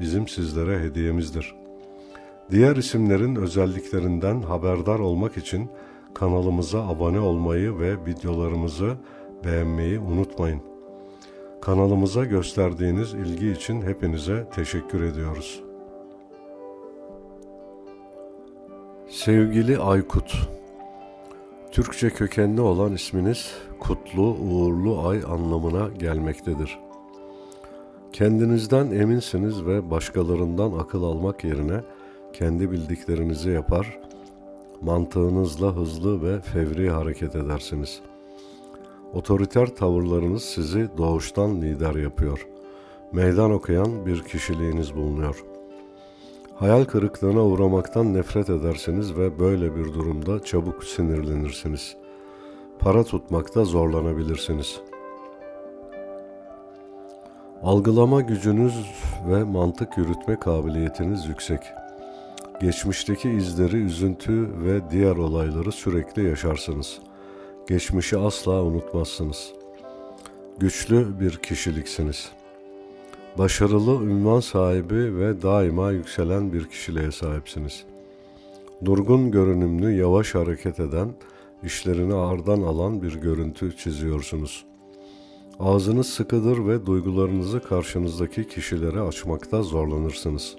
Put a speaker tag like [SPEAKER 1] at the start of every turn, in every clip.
[SPEAKER 1] bizim sizlere hediyemizdir. Diğer isimlerin özelliklerinden haberdar olmak için kanalımıza abone olmayı ve videolarımızı beğenmeyi unutmayın. Kanalımıza gösterdiğiniz ilgi için hepinize teşekkür ediyoruz. Sevgili Aykut, Türkçe kökenli olan isminiz kutlu, uğurlu ay anlamına gelmektedir. Kendinizden eminsiniz ve başkalarından akıl almak yerine kendi bildiklerinizi yapar, mantığınızla hızlı ve fevri hareket edersiniz. Otoriter tavırlarınız sizi doğuştan lider yapıyor. Meydan okuyan bir kişiliğiniz bulunuyor. Hayal kırıklığına uğramaktan nefret edersiniz ve böyle bir durumda çabuk sinirlenirsiniz. Para tutmakta zorlanabilirsiniz.'' Algılama gücünüz ve mantık yürütme kabiliyetiniz yüksek. Geçmişteki izleri, üzüntü ve diğer olayları sürekli yaşarsınız. Geçmişi asla unutmazsınız. Güçlü bir kişiliksiniz. Başarılı, ünvan sahibi ve daima yükselen bir kişiliğe sahipsiniz. Durgun görünümlü, yavaş hareket eden, işlerini ağırdan alan bir görüntü çiziyorsunuz.'' Ağzınız sıkıdır ve duygularınızı karşınızdaki kişilere açmakta zorlanırsınız.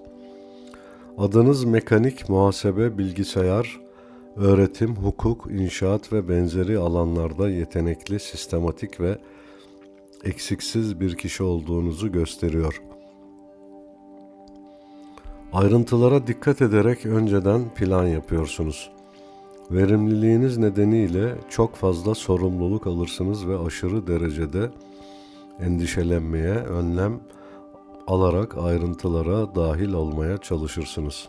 [SPEAKER 1] Adınız mekanik, muhasebe, bilgisayar, öğretim, hukuk, inşaat ve benzeri alanlarda yetenekli, sistematik ve eksiksiz bir kişi olduğunuzu gösteriyor. Ayrıntılara dikkat ederek önceden plan yapıyorsunuz. Verimliliğiniz nedeniyle çok fazla sorumluluk alırsınız ve aşırı derecede endişelenmeye önlem alarak ayrıntılara dahil olmaya çalışırsınız.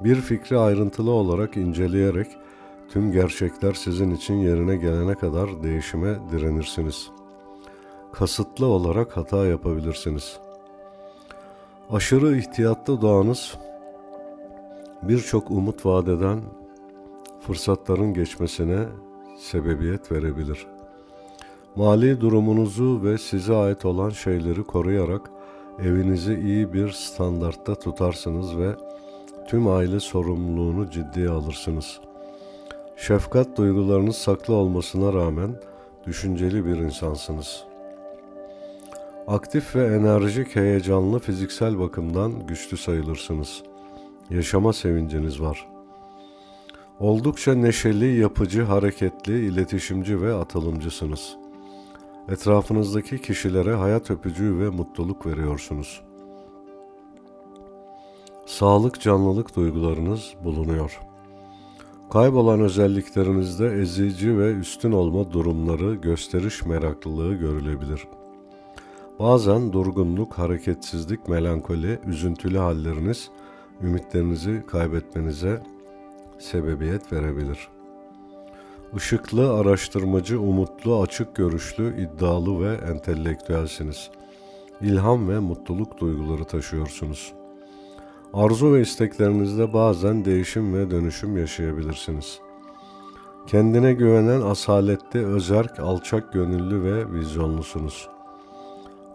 [SPEAKER 1] Bir fikri ayrıntılı olarak inceleyerek tüm gerçekler sizin için yerine gelene kadar değişime direnirsiniz. Kasıtlı olarak hata yapabilirsiniz. Aşırı ihtiyatlı doğanız birçok umut vadeden fırsatların geçmesine sebebiyet verebilir. Mali durumunuzu ve size ait olan şeyleri koruyarak evinizi iyi bir standartta tutarsınız ve tüm aile sorumluluğunu ciddiye alırsınız. Şefkat duygularınız saklı olmasına rağmen düşünceli bir insansınız. Aktif ve enerjik, heyecanlı, fiziksel bakımdan güçlü sayılırsınız. Yaşama sevinciniz var.'' Oldukça neşeli, yapıcı, hareketli, iletişimci ve atılımcısınız. Etrafınızdaki kişilere hayat öpücüğü ve mutluluk veriyorsunuz. Sağlık, canlılık duygularınız bulunuyor. Kaybolan özelliklerinizde ezici ve üstün olma durumları, gösteriş meraklılığı görülebilir. Bazen durgunluk, hareketsizlik, melankoli, üzüntülü halleriniz, ümitlerinizi kaybetmenize sebebiyet verebilir. Işıklı, araştırmacı, umutlu, açık görüşlü, iddialı ve entelektüelsiniz. İlham ve mutluluk duyguları taşıyorsunuz. Arzu ve isteklerinizde bazen değişim ve dönüşüm yaşayabilirsiniz. Kendine güvenen asaletli, özerk, alçak gönüllü ve vizyonlusunuz.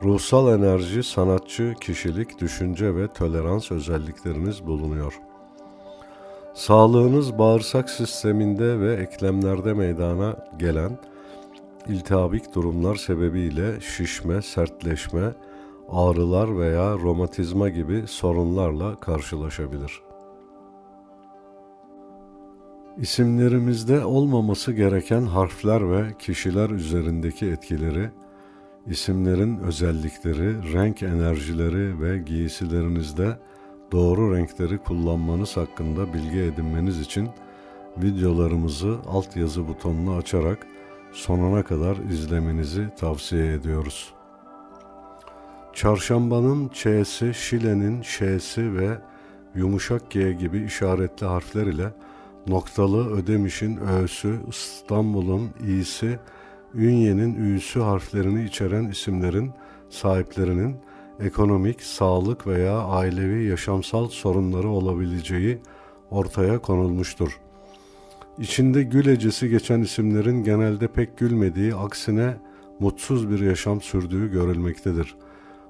[SPEAKER 1] Ruhsal enerji, sanatçı, kişilik, düşünce ve tolerans özellikleriniz bulunuyor.'' Sağlığınız bağırsak sisteminde ve eklemlerde meydana gelen iltihabik durumlar sebebiyle şişme, sertleşme, ağrılar veya romatizma gibi sorunlarla karşılaşabilir. İsimlerimizde olmaması gereken harfler ve kişiler üzerindeki etkileri, isimlerin özellikleri, renk enerjileri ve giysilerinizde doğru renkleri kullanmanız hakkında bilgi edinmeniz için videolarımızı altyazı butonunu açarak sonuna kadar izlemenizi tavsiye ediyoruz. Çarşambanın Ç'si, Şile'nin Ş'si ve yumuşak G gibi işaretli harfler ile noktalı Ödemiş'in Ö'sü, İstanbul'un İ'si, Ünye'nin Ü'sü harflerini içeren isimlerin sahiplerinin ekonomik, sağlık veya ailevi yaşamsal sorunları olabileceği ortaya konulmuştur. İçinde gül ecesi geçen isimlerin genelde pek gülmediği, aksine mutsuz bir yaşam sürdüğü görülmektedir.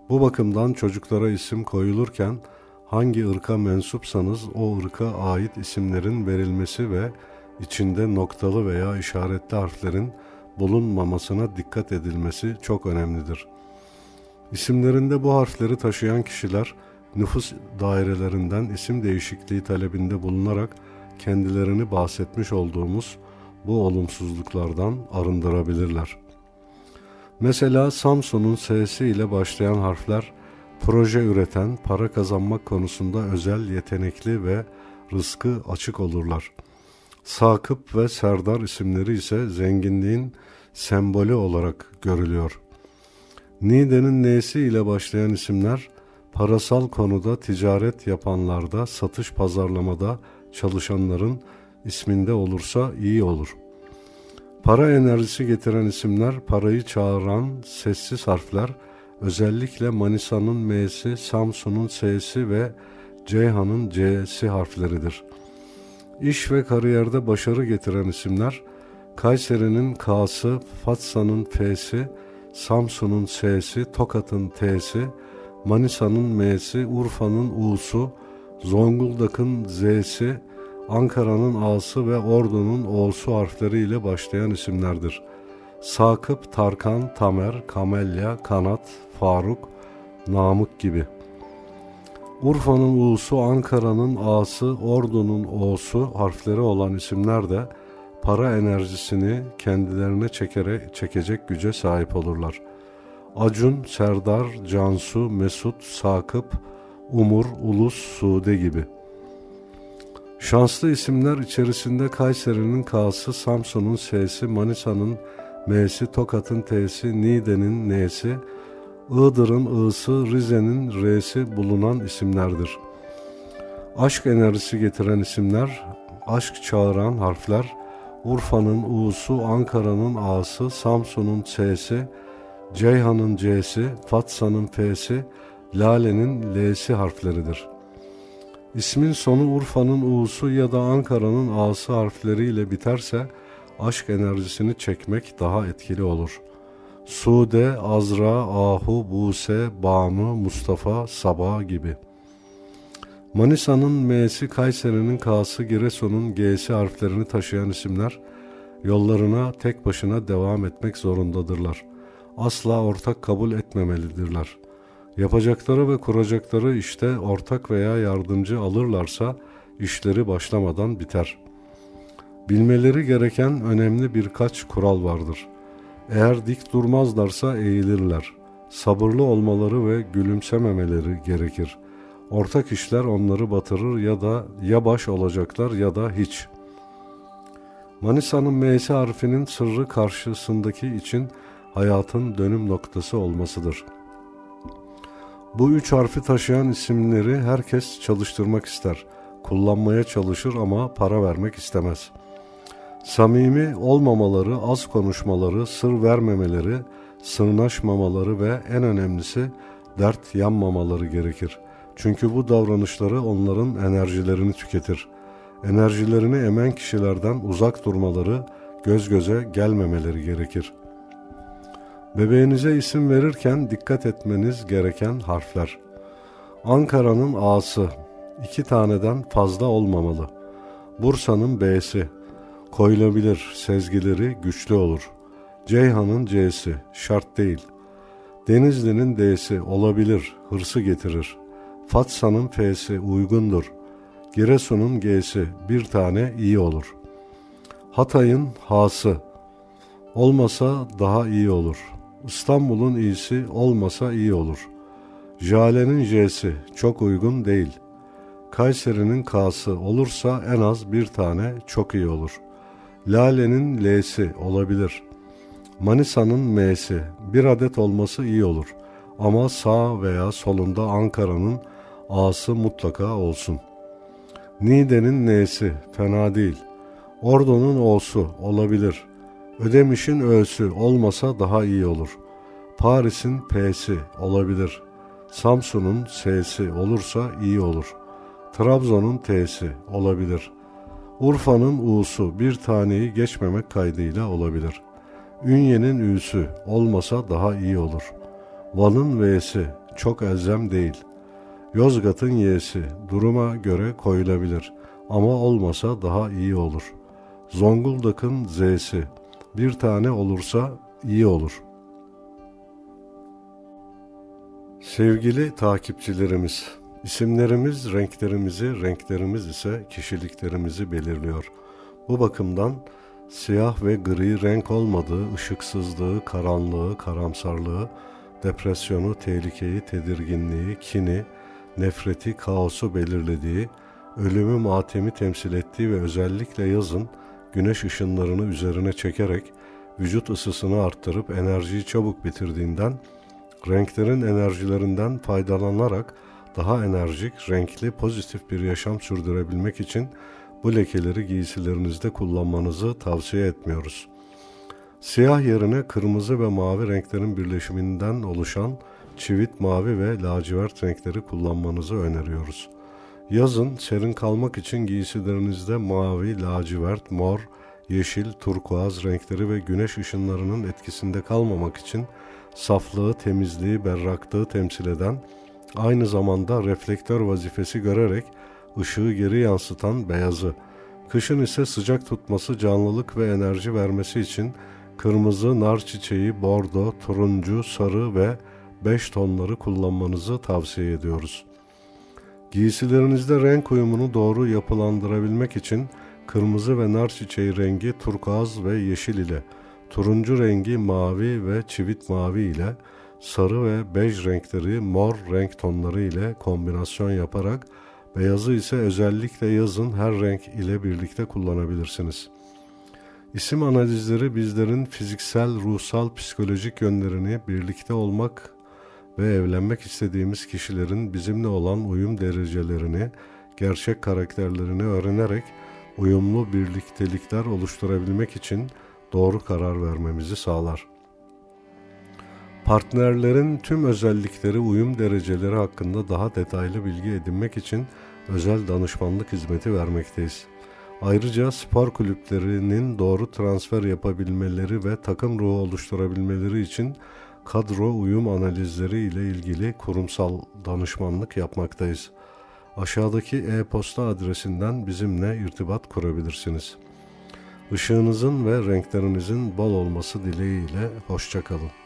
[SPEAKER 1] Bu bakımdan çocuklara isim koyulurken hangi ırka mensupsanız o ırka ait isimlerin verilmesi ve içinde noktalı veya işaretli harflerin bulunmamasına dikkat edilmesi çok önemlidir. İsimlerinde bu harfleri taşıyan kişiler nüfus dairelerinden isim değişikliği talebinde bulunarak kendilerini bahsetmiş olduğumuz bu olumsuzluklardan arındırabilirler. Mesela Samsun'un S'si ile başlayan harfler proje üreten, para kazanmak konusunda özel, yetenekli ve rızkı açık olurlar. Sakıp ve Serdar isimleri ise zenginliğin sembolü olarak görülüyor. Nide'nin N'si ile başlayan isimler parasal konuda ticaret yapanlarda, satış pazarlamada çalışanların isminde olursa iyi olur. Para enerjisi getiren isimler, parayı çağıran sessiz harfler, özellikle Manisa'nın M'si, Samsun'un S'si ve Ceyhan'ın C'si harfleridir. İş ve kariyerde başarı getiren isimler, Kayseri'nin K'sı, Fatsa'nın F'si, Samsun'un S'si, Tokat'ın T'si, Manisa'nın M'si, Urfa'nın U'su, Zonguldak'ın Z'si, Ankara'nın A'sı ve Ordu'nun O'su harfleriyle başlayan isimlerdir. Sakıp, Tarkan, Tamer, Kamelya, Kanat, Faruk, Namık gibi. Urfa'nın U'su, Ankara'nın A'sı, Ordu'nun O'su harfleri olan isimler de para enerjisini kendilerine çekere, çekecek güce sahip olurlar. Acun, Serdar, Cansu, Mesut, Sakıp, Umur, Ulus, Sude gibi. Şanslı isimler içerisinde Kayseri'nin K'sı, Samsun'un S'si, Manisa'nın M'si, Tokat'ın T'si, Niğde'nin N'si, Iğdır'ın I'sı, Rize'nin R'si bulunan isimlerdir. Aşk enerjisi getiren isimler, aşk çağıran harfler, Urfa'nın U'su, Ankara'nın A'sı, Samsun'un S'si, Ceyhan'ın C'si, Fatsa'nın F'si, Lale'nin L'si harfleridir. İsmin sonu Urfa'nın U'su ya da Ankara'nın A'sı harfleriyle biterse aşk enerjisini çekmek daha etkili olur. Sude, Azra, Ahu, Buse, Banu, Mustafa, Sabah gibi. Manisa'nın M'si, Kayseri'nin K'sı, Giresun'un G'si harflerini taşıyan isimler yollarına tek başına devam etmek zorundadırlar. Asla ortak kabul etmemelidirler. Yapacakları ve kuracakları işte ortak veya yardımcı alırlarsa işleri başlamadan biter. Bilmeleri gereken önemli birkaç kural vardır. Eğer dik durmazlarsa eğilirler. Sabırlı olmaları ve gülümsememeleri gerekir. Ortak işler onları batırır ya da ya baş olacaklar ya da hiç. Manisa'nın M'si harfinin sırrı karşısındaki için hayatın dönüm noktası olmasıdır.'' Bu üç harfi taşıyan isimleri herkes çalıştırmak ister. Kullanmaya çalışır ama para vermek istemez. Samimi olmamaları, az konuşmaları, sır vermemeleri, sırnaşmamaları ve en önemlisi dert yanmamaları gerekir. Çünkü bu davranışları onların enerjilerini tüketir. Enerjilerini emen kişilerden uzak durmaları, göz göze gelmemeleri gerekir.'' Bebeğinize isim verirken dikkat etmeniz gereken harfler. Ankara'nın A'sı iki taneden fazla olmamalı. Bursa'nın B'si koyulabilir, sezgileri güçlü olur. Ceyhan'ın C'si şart değil. Denizli'nin D'si olabilir, hırsı getirir. Fatsa'nın F'si uygundur. Giresun'un G'si bir tane iyi olur. Hatay'ın H'sı olmasa daha iyi olur.'' İstanbul'un iyisi olmasa iyi olur. Jale'nin J'si çok uygun değil. Kayseri'nin K'sı olursa en az bir tane çok iyi olur. Lale'nin L'si olabilir. Manisa'nın M'si bir adet olması iyi olur. Ama sağ veya solunda Ankara'nın A'sı mutlaka olsun. Niğde'nin N'si fena değil. Ordu'nun O'su olabilir. Ödemiş'in Ö'sü olmasa daha iyi olur. Paris'in P'si olabilir. Samsun'un S'si olursa iyi olur. Trabzon'un T'si olabilir. Urfa'nın U'su bir taneyi geçmemek kaydıyla olabilir. Ünye'nin Ü'sü olmasa daha iyi olur. Van'ın V'si çok elzem değil. Yozgat'ın Y'si duruma göre koyulabilir ama olmasa daha iyi olur. Zonguldak'ın Z'si bir tane olursa iyi olur. Sevgili takipçilerimiz, isimlerimiz renklerimizi, renklerimiz ise kişiliklerimizi belirliyor. Bu bakımdan siyah ve gri renk olmadığı, ışıksızlığı, karanlığı, karamsarlığı, depresyonu, tehlikeyi, tedirginliği, kini, nefreti, kaosu belirlediği, ölümü, matemi temsil ettiği ve özellikle yazın güneş ışınlarını üzerine çekerek vücut ısısını arttırıp enerjiyi çabuk bitirdiğinden renklerin enerjilerinden faydalanarak daha enerjik, renkli, pozitif bir yaşam sürdürebilmek için bu lekeleri giysilerinizde kullanmanızı tavsiye etmiyoruz. Siyah yerine kırmızı ve mavi renklerin birleşiminden oluşan çivit mavi ve lacivert renkleri kullanmanızı öneriyoruz. Yazın serin kalmak için giysilerinizde mavi, lacivert, mor, yeşil, turkuaz renkleri ve güneş ışınlarının etkisinde kalmamak için saflığı, temizliği, berraklığı temsil eden, aynı zamanda reflektör vazifesi görerek ışığı geri yansıtan beyazı, kışın ise sıcak tutması, canlılık ve enerji vermesi için kırmızı, nar çiçeği, bordo, turuncu, sarı ve beş tonları kullanmanızı tavsiye ediyoruz. Giysilerinizde renk uyumunu doğru yapılandırabilmek için kırmızı ve nar çiçeği rengi turkuaz ve yeşil ile, turuncu rengi mavi ve çivit mavi ile, sarı ve bej renkleri mor renk tonları ile kombinasyon yaparak beyazı ise özellikle yazın her renk ile birlikte kullanabilirsiniz. İsim analizleri bizlerin fiziksel, ruhsal, psikolojik yönlerini birlikte olmak ve evlenmek istediğimiz kişilerin bizimle olan uyum derecelerini, gerçek karakterlerini öğrenerek uyumlu birliktelikler oluşturabilmek için doğru karar vermemizi sağlar. Partnerlerin tüm özellikleri, uyum dereceleri hakkında daha detaylı bilgi edinmek için özel danışmanlık hizmeti vermekteyiz. Ayrıca spor kulüplerinin doğru transfer yapabilmeleri ve takım ruhu oluşturabilmeleri için kadro uyum analizleri ile ilgili kurumsal danışmanlık yapmaktayız. Aşağıdaki e-posta adresinden bizimle irtibat kurabilirsiniz. Işığınızın ve renklerinizin bol olması dileğiyle hoşçakalın.